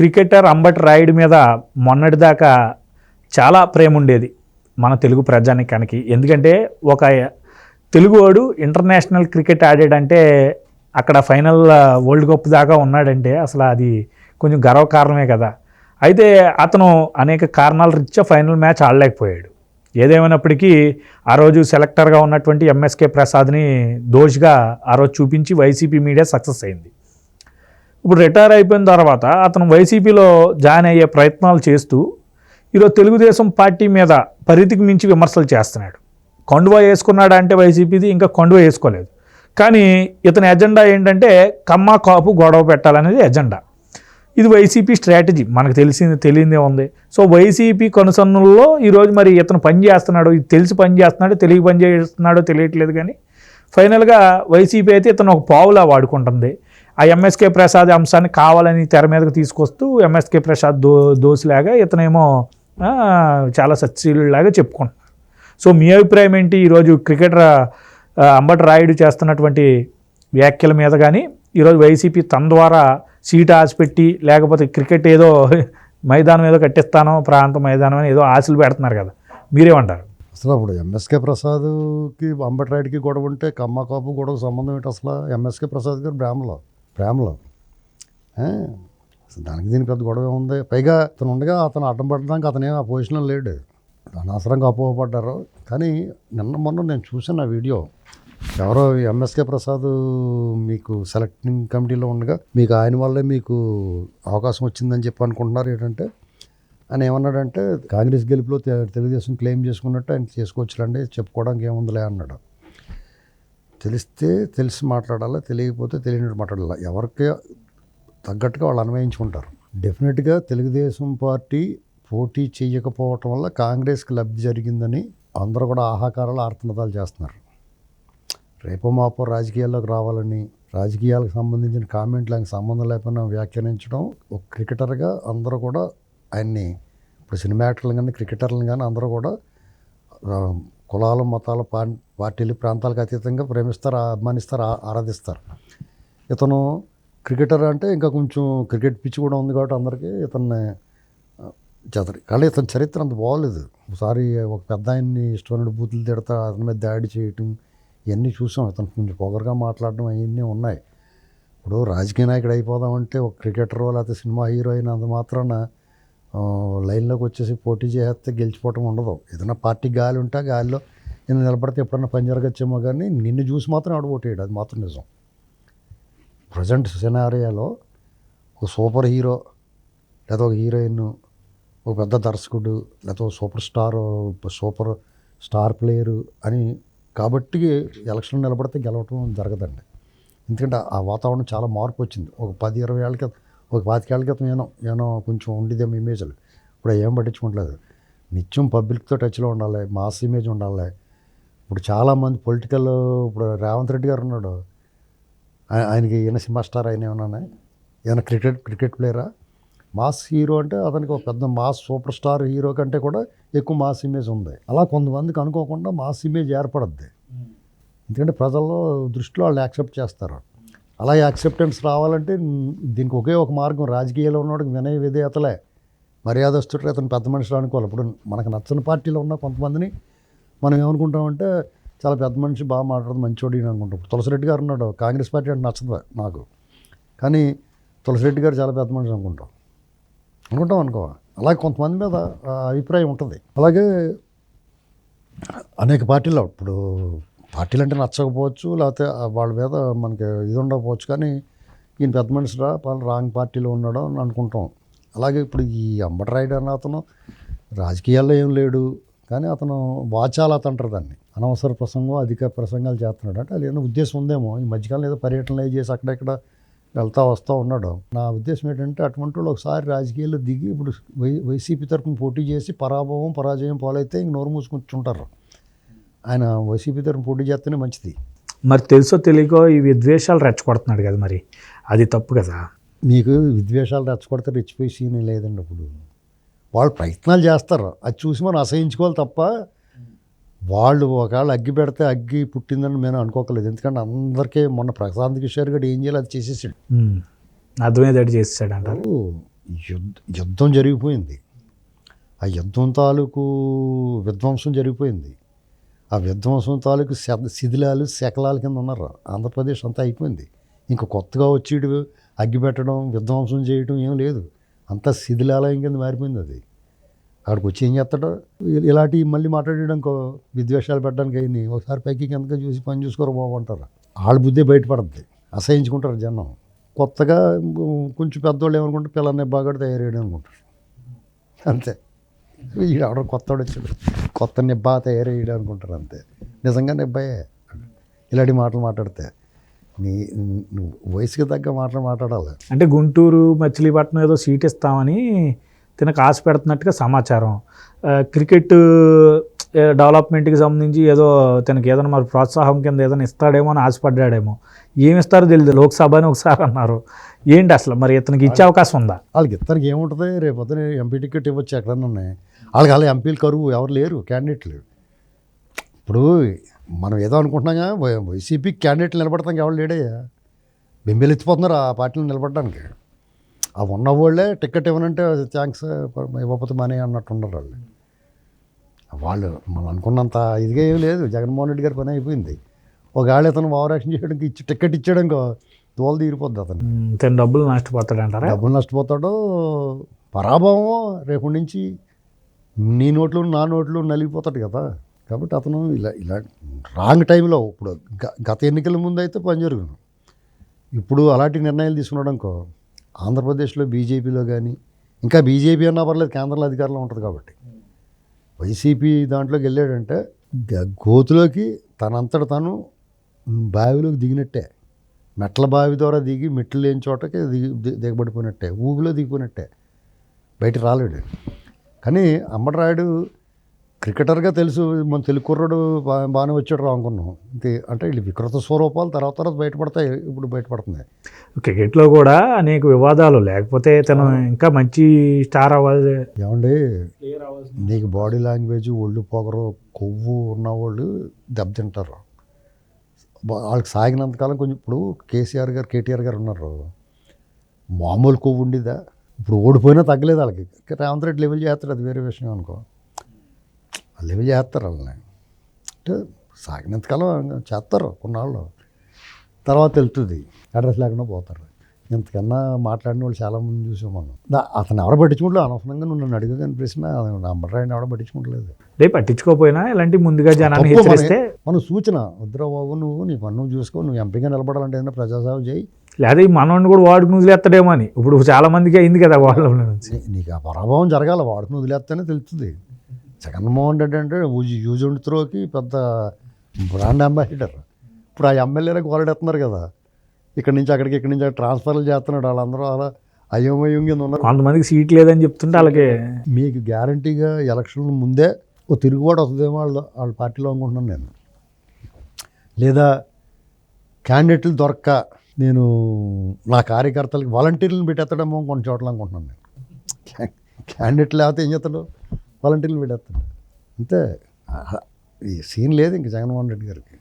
Cricketer Ambati Rayudu మీద మొన్నటిదాకా చాలా ప్రేమ ఉండేది మన తెలుగు ప్రజానికానికి. ఎందుకంటే ఒక తెలుగువాడు ఇంటర్నేషనల్ క్రికెట్ ఆడాడంటే అక్కడ ఫైనల్ వరల్డ్ కప్ దాకా ఉన్నాడంటే అసలు అది కొంచెం గర్వకారణమే కదా. అయితే అతను అనేక కారణాల రీత్యా ఫైనల్ మ్యాచ్ ఆడలేకపోయాడు. ఏదేమైనప్పటికీ ఆ రోజు సెలెక్టర్గా ఉన్నటువంటి ఎంఎస్కే ప్రసాద్ని దోష్గా ఆ రోజు చూపించి వైసీపీ మీడియా సక్సెస్ అయింది. ఇప్పుడు రిటైర్ అయిపోయిన తర్వాత అతను వైసీపీలో జాయిన్ అయ్యే ప్రయత్నాలు చేస్తూ ఈరోజు తెలుగుదేశం పార్టీ మీద పరిధికి మించి విమర్శలు చేస్తున్నాడు. కండువా వేసుకున్నాడా అంటే వైసీపీది ఇంకా కండువా వేసుకోలేదు. కానీ ఇతని ఎజెండా ఏంటంటే కమ్మ కాపు గొడవ పెట్టాలనేది ఎజెండా. ఇది వైసీపీ స్ట్రాటజీ. మనకు తెలిసింది తెలియదే ఉంది. సో వైసీపీ కొనసన్నుల్లో ఈరోజు మరి ఇతను పని చేస్తున్నాడు ఇది తెలిసి పని చేస్తున్నాడు తెలియ పని చేస్తున్నాడో తెలియట్లేదు కానీ ఫైనల్గా వైసీపీ అయితే ఇతను ఒక పావులా వాడుకుంటుంది. ఆ ఎంఎస్కే ప్రసాద్ అంశాన్ని కావాలని తెర మీదకి తీసుకొస్తూ ఎంఎస్కే ప్రసాద్ దో దోసిలాగా ఇతనేమో చాలా సత్శీలులాగా చెప్పుకుంటున్నారు సో మీ అభిప్రాయం ఏంటి? ఈరోజు క్రికెటర్ అంబటి రాయుడు చేస్తున్నటువంటి వ్యాఖ్యల మీద కానీ ఈరోజు వైసీపీ తన ద్వారా సీట్ ఆశపెట్టి లేకపోతే క్రికెట్ ఏదో మైదానం ఏదో కట్టిస్తానో ప్రాంత మైదానం అని ఏదో ఆశలు పెడుతున్నారు కదా. మీరేమంటారు? అసలు అప్పుడు ఎంఎస్కే ప్రసాద్కి అంబటిరాయుడికి గొడవ ఉంటే కమ్మ కాపు గొడవ సంబంధం ఏంటి అసలు? ఎంఎస్కే ప్రసాద్ గారు బ్రాహ్మలో. ప్రేమలో. దానికి దీనికి పెద్ద గొడవ ఉంది పైగా అతను ఉండగా అతను అడ్డం పడడానికి అతనే ఆ పొజిషన్లో లేడు. అనవసరంగా అపోహపడ్డారు. కానీ నిన్న మొన్న నేను చూసిన ఆ వీడియో ఎవరో ఎంఎస్కే ప్రసాద్ మీకు సెలెక్టింగ్ కమిటీలో ఉండగా మీకు ఆయన వల్లే మీకు అవకాశం వచ్చిందని చెప్పి అనుకుంటున్నారు ఏంటంటే ఆయన ఏమన్నాడంటే కాంగ్రెస్ గెలుపులో తెలుగుదేశం క్లెయిమ్ చేసుకున్నట్టు ఆయన చేసుకోవచ్చులండి చెప్పుకోవడానికి ఏముందిలే అన్నాడు. తెలిస్తే తెలిసి మాట్లాడాలా తెలియకపోతే తెలియనట్టు మాట్లాడాలి. ఎవరికి తగ్గట్టుగా వాళ్ళు అన్వయించుకుంటారు. డెఫినెట్గా తెలుగుదేశం పార్టీ పోటీ చేయకపోవటం వల్ల కాంగ్రెస్కి లబ్ధి జరిగిందని అందరూ కూడా ఆహాకారాలు ఆర్తనాదాలు చేస్తున్నారు. రేపో మాపో రాజకీయాల్లోకి రావాలని రాజకీయాలకు సంబంధించిన కామెంట్లు ఆయనకు సంబంధం లేకుండా వ్యాఖ్యానించడం ఒక క్రికెటర్గా అందరూ కూడా ఆయన్ని ఇప్పుడు సినిమా యాక్టర్లు కానీ క్రికెటర్లు కానీ అందరూ కూడా కులాల కులాలు మతాలు పా పార్టీలు ప్రాంతాలకు అతీతంగా ప్రేమిస్తారు అభిమానిస్తారు ఆరాధిస్తారు. ఇతను క్రికెటర్ అంటే ఇంకా కొంచెం క్రికెట్ పిచ్ కూడా ఉంది కాబట్టి అందరికీ ఇతన్ని చదరి కానీ ఇతని చరిత్ర అంత బాగోలేదు. ఒకసారి ఒక పెద్ద ఆయన్ని ఇష్టమైన బూతులు తిడతా అతని మీద దాడి చేయటం ఇవన్నీ చూసాం. ఇతను కొంచెం పొగరుగా మాట్లాడడం అవన్నీ ఉన్నాయి. ఇప్పుడు రాజకీయ నాయకుడు అయిపోదామంటే ఒక క్రికెటర్ లేకపోతే సినిమా హీరో అయినంత మాత్రాన లైన్లోకి వచ్చేసి పోటీ చేస్తే గెలిచిపోవటం ఉండదు. ఏదైనా పార్టీ గాలి ఉంటే గాలిలో నేను నిలబడితే ఎప్పుడన్నా పని జరగచ్చేమో కానీ నిన్ను చూసి మాత్రం ఆడ అది మాత్రం నిజం. ప్రజెంట్ సినారియాలో ఒక సూపర్ హీరో లేదా ఒక హీరోయిన్ ఒక పెద్ద దర్శకుడు లేదా ఒక super star super star player అని కాబట్టి ఎలక్షన్ నిలబడితే గెలవటం జరగదండి. ఎందుకంటే ఆ వాతావరణం చాలా మార్పు వచ్చింది. ఒక పది ఇరవై ఏళ్ళ క్రితం ఒక పాతికేళ్ళ క్రితం ఏనో ఏనో కొంచెం ఉండేదేమో ఇమేజ్లు. ఇప్పుడు ఏం పట్టించుకోవట్లేదు. నిత్యం పబ్లిక్తో టచ్లో ఉండాలి మాస్ ఇమేజ్ ఉండాలి ఇప్పుడు చాలామంది పొలిటికల్ ఇప్పుడు రేవంత్ రెడ్డి గారు ఉన్నాడు. ఆయనకి ఈయన సినిమా స్టార్ ఆయన ఏమన్నా ఏమైనా క్రికెట్ క్రికెట్ ప్లేయరా? మాస్ హీరో అంటే అతనికి ఒక పెద్ద మాస్ సూపర్ స్టార్ హీరో కంటే కూడా ఎక్కువ మాస్ ఇమేజ్ ఉంది. అలా కొంతమందికి అనుకోకుండా మాస్ ఇమేజ్ ఏర్పడద్ది. ఎందుకంటే ప్రజల్లో దృష్టిలో వాళ్ళు యాక్సెప్ట్ చేస్తారు. అలా యాక్సెప్టెన్స్ రావాలంటే దీనికి ఒకే ఒక మార్గం రాజకీయాల్లో ఉన్నవాడికి వినయ విధేయతలే. మర్యాదస్తుడు అతను పెద్ద మనుషులు అనుకోవాలి. ఇప్పుడు మనకు నచ్చని పార్టీలో ఉన్న కొంతమందిని మనం ఏమనుకుంటామంటే చాలా పెద్ద మనిషి బాగా మాట్లాడదు మంచోడు అనుకుంటాం. తులసిరెడ్డి గారు ఉన్నాడు కాంగ్రెస్ పార్టీ అంటే నచ్చదు నాకు. కానీ తులసిరెడ్డి గారు చాలా పెద్ద మనిషి అనుకుంటాం. అనుకుంటాం అనుకో. అలాగే కొంతమంది మీద అభిప్రాయం ఉంటుంది. అలాగే అనేక పార్టీలు ఇప్పుడు పార్టీలు అంటే నచ్చకపోవచ్చు లేకపోతే వాళ్ళ మీద మనకి ఇది ఉండకపోవచ్చు కానీ ఈయన పెద్ద మనిషి రా వాళ్ళు రాంగ్ పార్టీలో ఉన్నాడు అని అనుకుంటాం. అలాగే ఇప్పుడు ఈ అంబటరాయుడు అన్న అతను రాజకీయాల్లో ఏం లేడు కానీ అతను వాచాలత అంటారు దాన్ని. అనవసర ప్రసంగం అధిక ప్రసంగాలు చేస్తున్నాడు. అంటే అది ఏదో ఉద్దేశం ఉందేమో. ఈ మధ్యకాలం ఏదో పర్యటనలు చేసి అక్కడెక్కడ వెళ్తా వస్తూ ఉన్నాడు. నా ఉద్దేశం ఏంటంటే అటువంటి వాళ్ళు ఒకసారి రాజకీయాల్లో దిగి ఇప్పుడు వై వైసీపీ తరఫున పోటీ చేసి పరాభవం పరాజయం పాలైతే ఇంక నోరు మూసుకుంటుంటారు ఆయన వైసీపీ తరఫున పోటీ చేస్తేనే మంచిది. మరి తెలుసో తెలియకో ఈ విద్వేషాలు రెచ్చగొడుతున్నాడు కదా మరి. అది తప్పు కదా. మీకు విద్వేషాలు రెచ్చగొడితే రెచ్చిపోయి సీన్ లేదండి ఇప్పుడు వాళ్ళు ప్రయత్నాలు చేస్తారు. అది చూసి మనం అసహించుకోవాలి తప్ప వాళ్ళు ఒకవేళ అగ్గి పెడితే అగ్గి పుట్టిందని మేము అనుకోకలేదు. ఎందుకంటే అందరికీ మొన్న ప్రశాంత్ కిషోర్ గడు ఏం చేయాలి అది చేసేసాడు. అర్థమయ్యేటట్టు చేసాడు అంటారు. యుద్ధ యుద్ధం జరిగిపోయింది. ఆ యుద్ధం తాలూకు విధ్వంసం జరిగిపోయింది. ఆ విధ్వంసం తాలూకు శిథిలాలు శకలాల కింద ఉన్నారు. ఆంధ్రప్రదేశ్ అంతా అయిపోయింది. ఇంకా కొత్తగా వచ్చి అగ్గి పెట్టడం విధ్వంసం చేయడం ఏం లేదు. అంతా శిథిలాలయం కింద మారిపోయింది అది. అక్కడికి వచ్చి ఏం చేస్తాడో? ఇలాంటి ఇలాంటివి మళ్ళీ మాట్లాడడానికి విద్వేషాలు పెట్టడానికి అయింది. ఒకసారి పైకి కిందకి చూసి పని చూసుకోరు బాగుంటారు వాళ్ళ బుద్ధి బయటపడద్ది. అసహించుకుంటారు జనం. కొత్తగా కొంచెం పెద్దవాళ్ళు ఏమనుకుంటారు? పిల్లల్ని బాగా తయారయ్యాడు అనుకుంటారు అంతే ఎవడో కొత్తవాడు వచ్చాడు. కొత్త నిబ్బా తయారయ్యాడు అనుకుంటారు అంతే. నిజంగా నిబ్బాయే. ఇలాంటి మాటలు మాట్లాడితే నీ నువ్వు వయసుకి తగ్గ మాటలు మాట్లాడాలి. అంటే గుంటూరు మచిలీపట్నం ఏదో సీట్ ఇస్తామని తినకు ఆశ పెడుతున్నట్టుగా సమాచారం. క్రికెట్ డెవలప్మెంట్కి సంబంధించి ఏదో తనకి ఏదైనా మరి ప్రోత్సాహం కింద ఏదైనా ఇస్తాడేమో అని ఆశపడ్డాడేమో. ఏమి ఇస్తారో తెలియదు లోక్సభ అని ఒకసారి అన్నారు. ఏంటి అసలు? మరి ఇతనికి ఇచ్చే అవకాశం ఉందా? వాళ్ళకి ఇద్దరికి ఏముంటుంది? రేపు పొద్దున ఎంపీ టికెట్ ఇవ్వచ్చు ఎక్కడన్నా. ఉన్నాయి వాళ్ళకి అలా ఎంపీలు కరువు ఎవరు లేరు క్యాండిడేట్లు ఇప్పుడు మనం ఏదో అనుకుంటున్నాగా వై- వైసీపీ క్యాండిడేట్లు నిలబడతాం ఎవరు లేడయ్యా బెంబేలు ఎత్తిపోతున్నారు ఆ పార్టీలు నిలబడడానికి. ఆ ఉన్న వాళ్ళే టికెట్ ఇవ్వనంటే థ్యాంక్స్ ఇవ్వకపోతే మనీ అన్నట్టు ఉండరు వాళ్ళు. వాళ్ళు మనం అనుకున్నంత ఇదిగా ఏం లేదు. జగన్మోహన్ రెడ్డి గారి పని అయిపోయింది. ఒక ఆళ్ళు ఇతను ఓవర్ యాక్షన్ చేయడానికి ఇచ్చి టికెట్ ఇచ్చాడు తోలు తీరిపోద్ది అతను. తన డబ్బులు నష్టపోతాడంటారా డబ్బులు నష్టపోతాడో. పరాభవం రేపు నుంచి నీ నోట్లు నా నోట్లు నలిగిపోతాడు కదా. కాబట్టి అతను ఇలా ఇలా రాంగ్ టైంలో ఇప్పుడు గ- గత ఎన్నికల ముందు అయితే పని జరుగును. ఇప్పుడు అలాంటి నిర్ణయాలు తీసుకున్నాడు అనుకో ఆంధ్రప్రదేశ్లో బీజేపీలో కానీ ఇంకా బీజేపీ అన్నా పర్లేదు కేంద్రంలో అధికారంలో ఉంటుంది కాబట్టి. వైసీపీ దాంట్లోకి వెళ్ళాడంటే గోతులోకి తనంతట తను బావిలోకి దిగినట్టే. మెట్ల బావి ద్వారా దిగి మెట్లు లేని చోటకి దిగి దిగబడిపోయినట్టే ఊబిలో దిగిపోయినట్టే. బయట రాలేడు. కానీ అంబటరాయుడు క్రికెటర్గా తెలుసు మన తెలుగు కుర్రాడు బాగానే వచ్చాడు రా అనుకున్నాం. అంతే అంటే వీళ్ళు వికృత స్వరూపాలు తర్వాత తర్వాత బయటపడతాయి ఇప్పుడు బయటపడుతున్నాయి. క్రికెట్లో కూడా అనేక వివాదాలు లేకపోతే తను ఇంకా మంచి స్టార్ అవ్వాలి ఏమండి? నీకు బాడీ లాంగ్వేజ్ ఒళ్ళు పొగరు కొవ్వు ఉన్నవాళ్ళు దెబ్బతింటారు. వాళ్ళకి సాగినంతకాలం కొంచెం ఇప్పుడు కేసీఆర్ గారు కేటీఆర్ గారు ఉన్నారు. మామూలు కొవ్వు ఉండిద్దా ఇప్పుడు ఓడిపోయినా తగ్గలేదు వాళ్ళకి. రేవంత్ రెడ్డి లెవెల్ చేస్తాడు అది వేరే విషయం అనుకో. ఆ లెవెల్ చేస్తారు వాళ్ళని. అంటే సాగినంతకాలం చేస్తారు కొన్నాళ్ళు. తర్వాత వెళ్తుంది. అడ్రస్ లేకుండా పోతారు. ఇంతకన్నా మాట్లాడిన వాళ్ళు చాలామంది చూసాం మనం. అతను ఎవరు పట్టించుకుంటలేదు? అనవసరంగా నువ్వు నన్ను అడిగని ప్రశ్న అమ్మరాయని ఎవడ పట్టించుకుంటలేదు. రేపు పట్టించుకోకపోయినా ఇలాంటి ముందుగా జనాన్ని మన- హెచ్చరిస్తే మనం సూచన. వద్దురా బాబు నువ్వు నీ పన్ను చూసుకో నువ్వు ఎంపీగా నిలబడాలంటే ఏదైనా ప్రజాసేవ చేయి. లేదా ఈ మనోడిని కూడా వాడుకుని వదిలేస్తాడేమో అని. ఇప్పుడు చాలా మందికి అయింది కదా వాళ్ళ నుంచి నీకు ఆ ప్రభావం జరగాల. వాడుకుని వదిలేస్తేనే తెలుస్తుంది. జగన్మోహన్ రెడ్డి అంటే యూజ్ యూజ్ అండ్ త్రోకి పెద్ద బ్రాండ్ అంబాసిడర్. ఇప్పుడు ఆ ఎమ్మెల్యేలకు కోరడెత్తున్నారు కదా. ఇక్కడి నుంచి అక్కడికి ఇక్కడి నుంచి అక్కడ ట్రాన్స్ఫర్లు చేస్తున్నాడు. వాళ్ళందరూ అలా అయోమయం కింద ఉన్నారు. కొంతమందికి సీట్ లేదని చెప్తుంటే వాళ్ళకి మీకు గ్యారంటీగా ఎలక్షన్ ముందే ఓ తిరుగుబాటు వస్తుందేమో వాళ్ళ వాళ్ళ పార్టీలో అనుకుంటున్నాను నేను. లేదా క్యాండిడేట్లు దొరక్క నేను నా కార్యకర్తలకి వాలంటీర్లను పెట్టేస్తాడేమో కొన్ని చోట్ల అనుకుంటున్నాను నేను. క్యా- క్యాండిడేట్ లేకపోతే ఏం చేస్తాడు? వాలంటీర్లు పెట్టేస్తాడు అంతే. ఈ సీన్ లేదు ఇంక జగన్మోహన్ రెడ్డి గారికి.